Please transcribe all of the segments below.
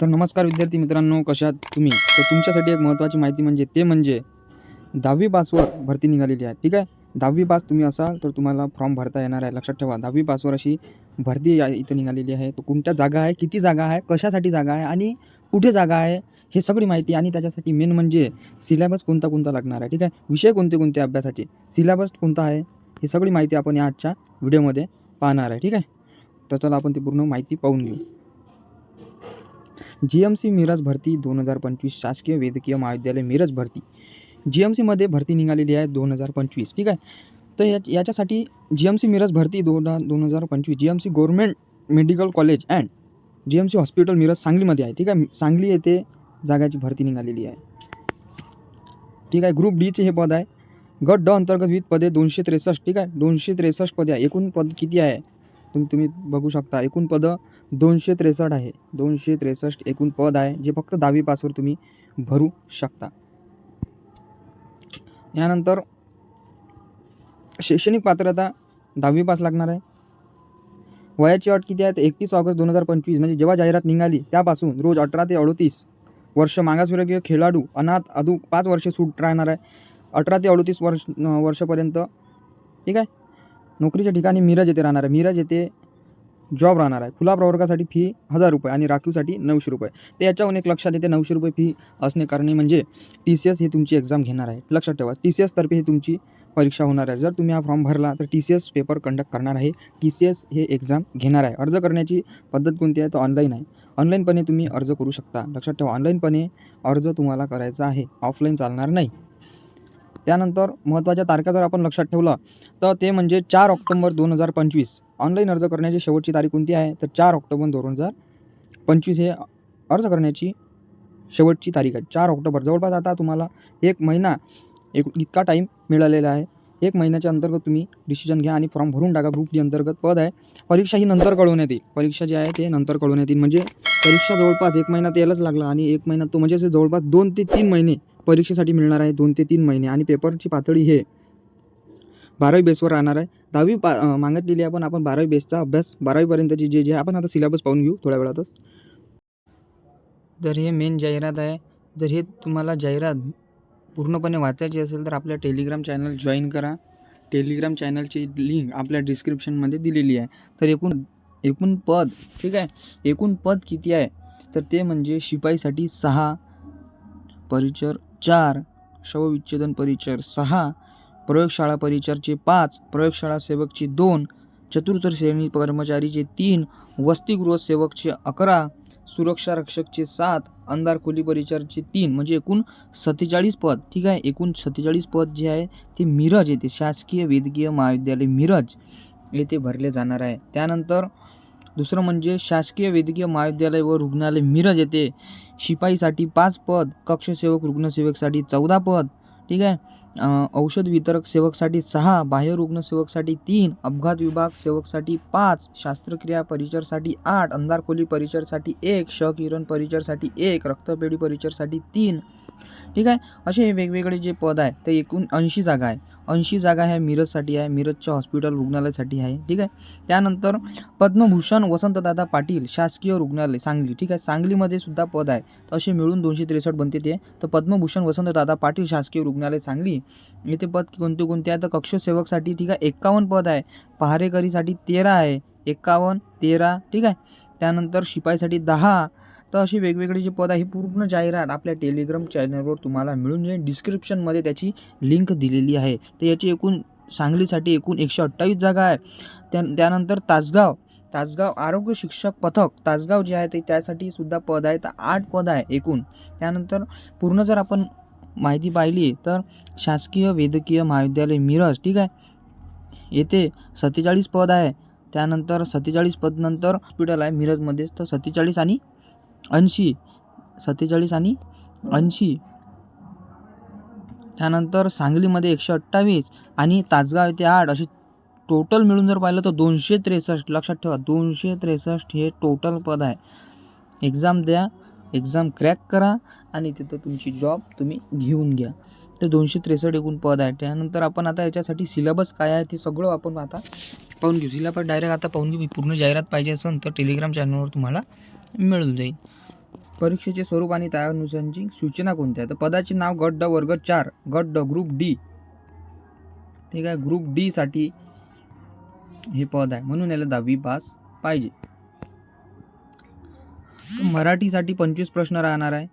तर नमस्कार विद्यार्थी मित्रांनो कशात तुम्ही? तर तुमच्यासाठी एक महत्त्वाची माहिती म्हणजे ते म्हणजे दहावी पासवर भरती निघालेली आहे. ठीक आहे? दहावी पास तुम्ही असाल तर तुम्हाला फॉर्म भरता येणार आहे. लक्षात ठेवा दहावी पासवर अशी भरती या- इथं निघालेली आहे. तर कोणत्या जागा आहे किती जागा आहे कशासाठी जागा आहे आणि कुठे जागा आहे हे सगळी माहिती आणि त्याच्यासाठी मेन म्हणजे सिलेबस कोणता कोणता लागणार आहे. ठीक आहे? विषय कोणते कोणते अभ्यासाचे सिलेबस कोणता आहे ही सगळी माहिती आपण या आजच्या व्हिडिओमध्ये पाहणार आहे. ठीक आहे? तर चला आपण ती पूर्ण माहिती पाहून घेऊ. जी एम सी मिरज भरती दोन हजार पंचवीस शासकीय वैद्यकीय महाविद्यालय मिरज भरती. जी एम सीमध्ये भरती निघालेली आहे दोन हजार पंचवीस ठीक आहे? तर या याच्यासाठी जी एम सी मिरज भरती दोन दोन हजार पंचवीस G M C government medical college and G M C hospital Miraj सांगलीमध्ये आहे ठीक आहे? सांगली येथे जागाची भरती निघालेली आहे. ठीक आहे ग्रुप डीचे हे पद आहे. गट ड अंतर्गत विविध पदे दोनशे त्रेसष्ट ठीक आहे? दोनशे त्रेसष्ट पदे आहे. एकूण पद किती आहे? तुम्ही तुम्ही बघू शकता एकूण पदं दोनशे त्रेसष्ट आहे. दोनशे त्रेसष्ट एकूण पद आहे जे फक्त दहावी पासवर तुम्ही भरू शकता. यानंतर शैक्षणिक पात्रता दहावी पास लागणार आहे. वयाची अट किती आहे? तर एकतीस ऑगस्ट दोन हजार पंचवीस म्हणजे जेव्हा जाहिरात निघाली त्यापासून रोज अठरा ते अडतीस वर्ष मागासवर्गीय खेळाडू अनाथ अधू पाच वर्ष सूट राहणार आहे. अठरा ते अडतीस वर्ष वर्षापर्यंत ठीक आहे? नोकरीच्या ठिकाणी मिरज येथे राहणार आहे. मिरज येथे जॉब राहणार आहे. खुला प्रवर्गासाठी फी हजार रुपये आणि राखीवसाठी नऊशे रुपये. तर याच्याहून एक लक्षात येते नऊशे रुपये फी असणे कारणे म्हणजे टी सी एस ही तुमची एक्झाम घेणार आहे. लक्षात ठेवा टी सी एसतर्फे ही तुमची परीक्षा होणार आहे. जर तुम्ही हा फॉर्म भरला तर T C S paper conduct करणार आहे. टी सी एस हे एक्झाम घेणार आहे. अर्ज करण्याची पद्धत कोणती आहे? तर ऑनलाईन आहे. ऑनलाईनपणे तुम्ही अर्ज करू शकता. लक्षात ठेवा ऑनलाईनपणे अर्ज तुम्हाला करायचा आहे. ऑफलाईन चालणार नाही. त्यानंतर महत्त्वाच्या तारखा जर आपण लक्षात ठेवलं तर ते म्हणजे चार ऑक्टोबर दोन हजार पंचवीस. ऑनलाईन अर्ज करण्याची शेवटची तारीख कोणती आहे? तर चार ऑक्टोबर दोन हजार पंचवीस हे अर्ज करण्याची शेवटची तारीख आहे. चार ऑक्टोबर. जवळपास आता तुम्हाला एक महिना एक इतका टाईम मिळालेला आहे. एक महिन्याच्या अंतर्गत तुम्ही डिसिजन घ्या आणि फॉर्म भरून टाका. ग्रुप डी अंतर्गत पद आहे. परीक्षा ही नंतर कळवण्यात येईल परीक्षा जी आहे ते नंतर कळवण्यात येईल म्हणजे परीक्षा जवळपास एक महिना यायलाच लागला आणि एक महिना तो म्हणजे असे जवळपास दोन ते तीन महिने परीक्षेसाठी मिळणार आहे दोन ते तीन महिने. आणि पेपरची पातळी हे बारावी बेसवर राहणार आहे. दहावी पा मागितलेली आहे पण आपण बारावी बेसचा अभ्यास बारावीपर्यंतची जे जे आहे, आपण आता सिलेबस पाहून घेऊ थोड्या वेळातच. जर हे मेन जाहिरात आहे जर हे तुम्हाला जाहिरात पूर्णपणे वाचायची असेल तर आपल्या टेलिग्राम चॅनल जॉईन करा. टेलिग्राम चॅनलची लिंक आपल्या डिस्क्रिप्शनमध्ये दिलेली आहे. तर एकूण एकूण पद ठीक आहे? एकूण पद किती आहे? तर ते म्हणजे शिपाईसाठी सहा परिचर चार शवविच्छेदन परिचर सहा प्रयोगशाळा परिचरचे पाच प्रयोगशाळा सेवकचे दोन चतुर्थ श्रेणी कर्मचारीचे तीन वसतिगृह सेवकचे अकरा सुरक्षा रक्षकचे सात अंधार खोली परिचरचे तीन म्हणजे एकूण सत्तेचाळीस पद. ठीक आहे? एकूण सत्तेचाळीस पद जे आहे ते मिरज येथे शासकीय वैद्यकीय महाविद्यालय मिरज येथे भरले जाणार आहे. त्यानंतर दुसरं म्हणजे शासकीय वैद्यकीय महाविद्यालय व रुग्णालय मिरज येथे शिपाईसाठी पाच पद कक्षसेवक रुग्णसेवकसाठी चौदा पद ठीक आहे? औषध वितरक सेवकसाठी सहा बाह्य रुग्ण सेवकसाठी तीन अपघात विभाग सेवकसाठी पाच शास्त्रक्रिया परिचरसाठी आठ अंधारखोली परिचरसाठी एक शकिरण परिचरसाठी एक रक्तपेढी परिचरसाठी तीन ठीक आहे? असे वेगवेगळे जे पद आहे ते एकूण ऐंशी जागा आहे ऐंशी जागा ह्या मिरजसाठी आहे मिरजच्या हॉस्पिटल रुग्णालयासाठी आहे ठीक आहे? त्यानंतर पद्मभूषण वसंतदादा पाटील शासकीय रुग्णालय सांगली ठीक आहे? सांगलीमध्ये सुद्धा पद आहे. तर असे मिळून दोनशे त्रेसष्ट बनते ते. तर पद्मभूषण वसंतदादा पाटील शासकीय रुग्णालय सांगली. येथे पद कोणते कोणते आहे? तर कक्षसेवकसाठी ठीक आहे? एक्कावन्न पद आहे. पहारेकरीसाठी तेरा आहे. एक्कावन्न तेरा ठीक आहे? त्यानंतर शिपाईसाठी दहा तर असे वेगवेगळे जे पद आहे ही पूर्ण जाहिरात आपल्या टेलिग्राम चॅनलवर तुम्हाला मिळून जाईल. डिस्क्रिप्शनमध्ये त्याची लिंक दिलेली आहे. तर याची एकूण सांगलीसाठी एकूण एकशे अठ्ठावीस जागा आहे. त्या त्यानंतर तासगाव. तासगाव आरोग्य शिक्षक पथक. तासगाव जे आहे ते त्यासाठी सुद्धा पद आहे तर आठ पद आहे एकूण. त्यानंतर पूर्ण जर आपण माहिती पाहिली तर शासकीय वैद्यकीय महाविद्यालय मिरज ठीक आहे? येथे सत्तेचाळीस पद आहे. त्यानंतर सत्तेचाळीस पदनंतर हॉस्पिटल आहे मिरजमध्येच तर सत्तेचाळीस आणि ऐंशी सत्तेचाळीस आणि ऐंशी. त्यानंतर सांगलीमध्ये एकशे अठ्ठावीस आणि तासगाव येथे आठ अशी टोटल मिळून जर पाहिलं तर दोनशे त्रेसष्ट. लक्षात ठेवा दोनशे त्रेसष्ट हे टोटल पद आहे. एक्झाम द्या एक्झाम क्रॅक करा आणि तिथं तुमची जॉब तुम्ही घेऊन घ्या. तर दोनशे त्रेसष्ट एकूण पद आहे. त्यानंतर आपण आता याच्यासाठी सिलेबस काय आहे ते सगळं आपण आता पाहून घेऊ. सिलेबस डायरेक्ट आता पाहून घेऊ. पूर्ण जाहिरात पाहिजे असेल तर टेलिग्राम चॅनलवर तुम्हाला मिळून जाईल. परीक्षेचे स्वरूप आणि त्यानुसारची सूचना कोणत्या? तर पदाचे नाव गट ड वर्ग चार गट ड ग्रुप डी ठीक आहे ग्रुप डीसाठी हे पद आहे. म्हणून याला दहावी पास पाहिजे. मराठीसाठी पंचवीस प्रश्न राहणार आहे.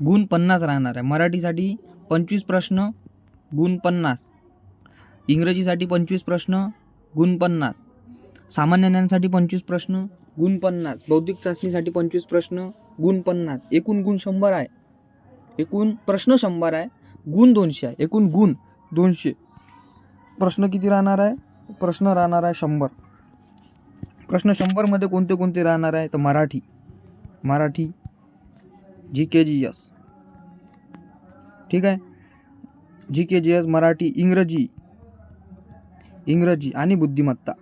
गुण पन्नास राहणार आहे. मराठीसाठी पंचवीस प्रश्न गुण पन्नास. इंग्रजीसाठी पंचवीस प्रश्न गुण पन्नास. सामान्य ज्ञानासाठी पंचवीस प्रश्न गुण पन्नास बौद्धिक चाचणीसाठी पंचवीस प्रश्न गुण पन्नास एकूण गुण शंभर आहे. एकूण प्रश्न शंभर आहे. गुण दोनशे आहे. एकूण गुण दोनशे. प्रश्न किती राहणार आहे? प्रश्न राहणार आहे शंभर. प्रश्न शंभरमध्ये कोणते कोणते राहणार आहे? तर Marathi. Marathi G K G S ठीक आहे? जी के जी एस मराठी इंग्रजी. इंग्रजी आणि बुद्धिमत्ता.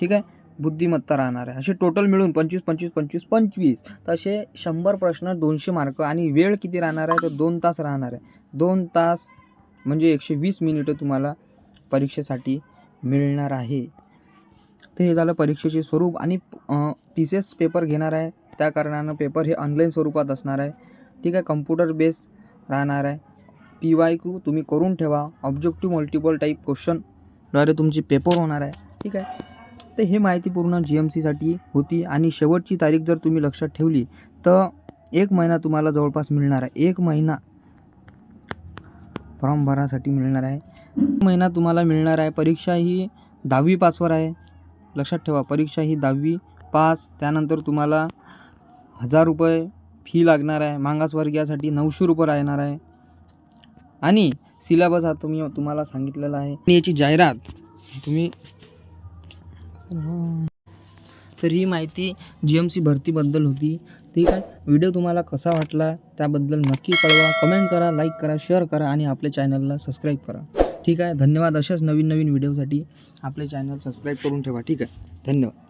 ठीक आहे? बुद्धिमत्ता राहणार आहे. असे टोटल मिळून पंचवीस पंचवीस पंचवीस पंचवीस. तसे शंभर प्रश्न दोनशे मार्क आणि वेळ किती राहणार आहे? तर दोन तास राहणार आहे. दोन तास म्हणजे एकशे वीस मिनिटं तुम्हाला परीक्षेसाठी मिळणार आहे. तर हे झालं परीक्षेचे स्वरूप आणि टी सी एस पेपर घेणार आहे. त्या कारणानं पेपर हे ऑनलाईन स्वरूपात असणार आहे. ठीक आहे कम्प्युटर बेस राहणार आहे. पी वाय क्यू तुम्ही करून ठेवा. ऑब्जेक्टिव्ह मल्टिपल टाईप क्वेश्चनद्वारे तुमची पेपर होणार आहे. ठीक आहे? तर हे माहिती पूर्ण जी एम सीसाठी होती आणि शेवटची तारीख जर तुम्ही लक्षात ठेवली तर एक महिना तुम्हाला जवळपास मिळणार आहे. एक महिना. फॉर्म भरासाठी मिळणार आहे. एक महिना तुम्हाला मिळणार आहे. परीक्षा ही दहावी पासवर आहे. लक्षात ठेवा परीक्षा ही दहावी पास त्यानंतर तुम्हाला हजार रुपये फी लागणार आहे. मागासवर्गीयासाठी नऊशे रुपये राहणार आहे. आणि सिलेबस हा तुम्ही तुम्हाला सांगितलेला आहे. आणि याची जाहिरात तुम्ही तर ही माहिती जी एम सी भरतीबद्दल होती. ठीक आहे? व्हिडिओ तुम्हाला कसा वाटला त्याबद्दल नक्की कळवा. कमेंट करा लाईक करा शेअर करा आणि आपल्या चॅनलला सबस्क्राईब करा. ठीक आहे? धन्यवाद अशाच नवीन नवीन व्हिडिओसाठी. आपले चॅनल सबस्क्राईब करून ठेवा. ठीक आहे? धन्यवाद.